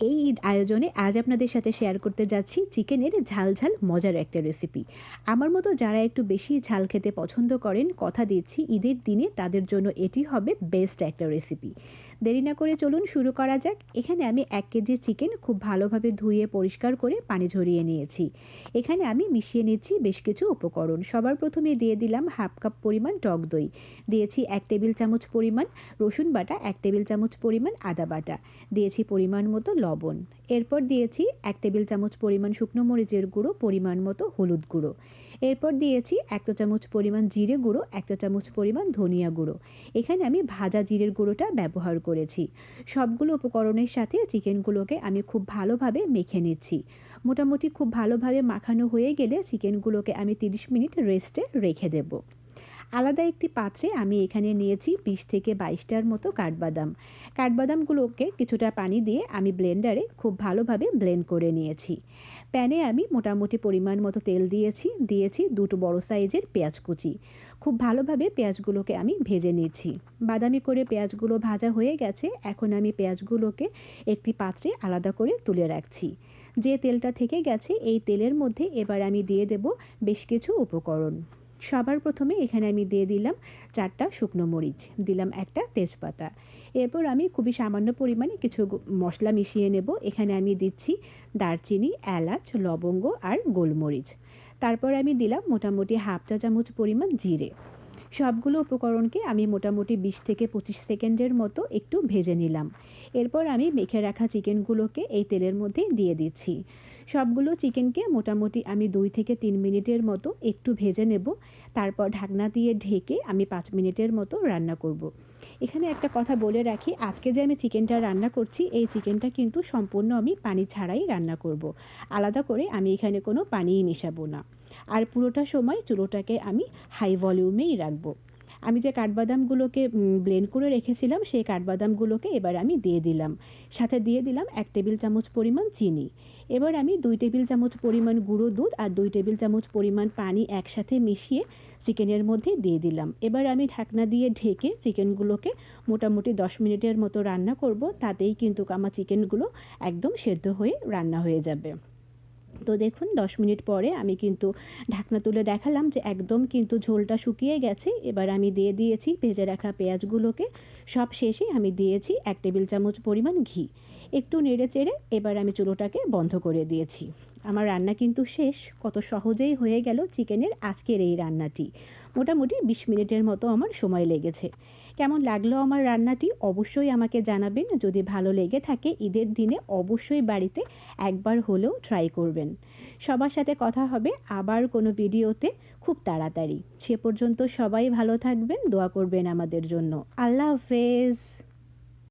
এই ঈদ আয়োজনে আজ আপনাদের সাথে শেয়ার করতে যাচ্ছি চিকেনের ঝাল ঝাল মজার একটা রেসিপি আমার মতো যারা একটু বেশি ঝাল খেতে পছন্দ করেন, কথা দিচ্ছি ঈদের দিনে তাদের জন্য এটি হবে বেস্ট একটা রেসিপি দেরি না করে চলুন শুরু করা যাক। এখানে আমি এক কেজি চিকেন খুব ভালোভাবে ধুয়ে পরিষ্কার করে পানি ঝরিয়ে নিয়েছি। এখানে আমি মিশিয়ে নিচ্ছি বেশ কিছু উপকরণ। সবার প্রথমে দিয়ে দিলাম হাফ কাপ পরিমাণ টক দই। দিয়েছি এক টেবিল চামচ পরিমাণ রসুন বাটা, এক টেবিল চামচ পরিমাণ আদা বাটা। দিয়েছি পরিমাণ মতো লবণ। এরপর দিয়েছি এক টেবিল চামচ পরিমাণ শুকনো মরিচের গুঁড়ো, পরিমাণ মতো হলুদ গুঁড়ো। এরপর দিয়েছি এক চামচ পরিমাণ জিরে গুঁড়ো, এক চামচ পরিমাণ ধনিয়া গুঁড়ো। এখানে আমি ভাজা জিরের গুঁড়োটা ব্যবহার করেছি। সবগুলো উপকরণের সাথে চিকেনগুলোকে আমি খুব ভালোভাবে মেখে নিচ্ছি। মোটামুটি খুব ভালোভাবে মাখানো হয়ে গেলে চিকেনগুলোকে আমি তিরিশ মিনিট রেস্টে রেখে দেবো। আলাদা একটি পাত্রে আমি এখানে নিয়েছি বিশ থেকে বাইশটার মতো কাঠবাদাম। কাঠবাদামগুলোকে কিছুটা পানি দিয়ে আমি ব্লেন্ডারে খুব ভালোভাবে ব্লেন্ড করে নিয়েছি। প্যানে আমি মোটামুটি পরিমাণ মতো তেল দিয়েছি দিয়েছি দুটো বড় সাইজের পেঁয়াজ কুচি। খুব ভালোভাবে পেঁয়াজগুলোকে আমি ভেজে নিয়েছি। বাদামি করে পেঁয়াজগুলো ভাজা হয়ে গেছে, এখন আমি পেঁয়াজগুলোকে একটি পাত্রে আলাদা করে তুলে রাখছি। যে তেলটা থেকে গেছে, এই তেলের মধ্যে এবার আমি দিয়ে দেব বেশ কিছু উপকরণ। সবার প্রথমে এখানে আমি দিয়ে দিলাম চারটা শুকনো মরিচ, দিলাম একটা তেজপাতা। এরপর আমি খুবই সামান্য পরিমাণে কিছু মশলা মিশিয়ে নেব। এখানে আমি দিচ্ছি দারচিনি, এলাচ, লবঙ্গ আর গোলমরিচ। তারপর আমি দিলাম মোটামুটি হাফ চা চামচ পরিমাণ জিরে। সবগুলো উপকরণকে আমি মোটামুটি বিশ থেকে পঁচিশ সেকেন্ডের মতো একটু ভেজে নিলাম এরপর আমি মেখে রাখা চিকেনগুলোকে এই তেলের মধ্যে দিয়ে দিচ্ছি সবগুলো চিকেনকে মোটামুটি আমি দুই থেকে তিন মিনিটের মতো একটু ভেজে নেব তারপর ঢাকনা দিয়ে ঢেকে আমি পাঁচ মিনিটের মতো রান্না করব। এখানে একটা কথা বলে রাখি, আজকে যে আমি চিকেনটা রান্না করছি, এই চিকেনটা কিন্তু সম্পূর্ণ আমি পানি ছাড়াই রান্না করব। আলাদা করে আমি এখানে কোনো পানিই মেশাবো না আর পুরোটা সময় চুলোটাকে আমি হাই ভলিউমেই রাখব। আমি যে কাঠবাদামগুলোকে ব্লেন্ড করে রেখেছিলাম, সেই কাঠবাদামগুলোকে এবার আমি দিয়ে দিলাম। সাথে দিয়ে দিলাম এক টেবিল চামচ পরিমাণ চিনি। এবার আমি দুই টেবিল চামচ পরিমাণ গুঁড়ো দুধ আর দুই টেবিল চামচ পরিমাণ পানি একসাথে মিশিয়ে চিকেনের মধ্যে দিয়ে দিলাম। এবার আমি ঢাকনা দিয়ে ঢেকে চিকেনগুলোকে মোটামুটি দশ মিনিটের মতো রান্না করব, তাতেই কিন্তু আমার চিকেনগুলো একদম সেদ্ধ হয়ে রান্না হয়ে যাবে। তো দেখুন, দশ মিনিট পরে আমি কিন্তু ঢাকনা তুলে দেখালাম যে একদম কিন্তু ঝোলটা শুকিয়ে গেছে। এবার আমি দিয়ে দিয়েছি ভেজে রাখা পেঁয়াজগুলোকে। সব শেষে আমি দিয়েছি এক টেবিল চামচ পরিমাণ ঘি। একটু নেড়ে চেড়ে এবার আমি চুলোটাকে বন্ধ করে দিয়েছি। আমার রান্না কিন্তু শেষ। কত সহজেই হয়ে গেল চিকেনের আজকের এই রান্নাটি। মোটামুটি বিশ মিনিটের মতো আমার সময় লেগেছে। কেমন লাগল আমার রান্নাটি অবশ্যই আমাকে জানাবেন। যদি ভালো লেগে থাকে ঈদের দিনে অবশ্যই বাড়িতে একবার হলেও ট্রাই করবেন। সবার সাথে কথা হবে আবার কোনো ভিডিওতে খুব তাড়াতাড়ি। সে পর্যন্ত সবাই ভালো থাকবেন, দোয়া করবেন আমাদের জন্য। আল্লাহ হাফেজ।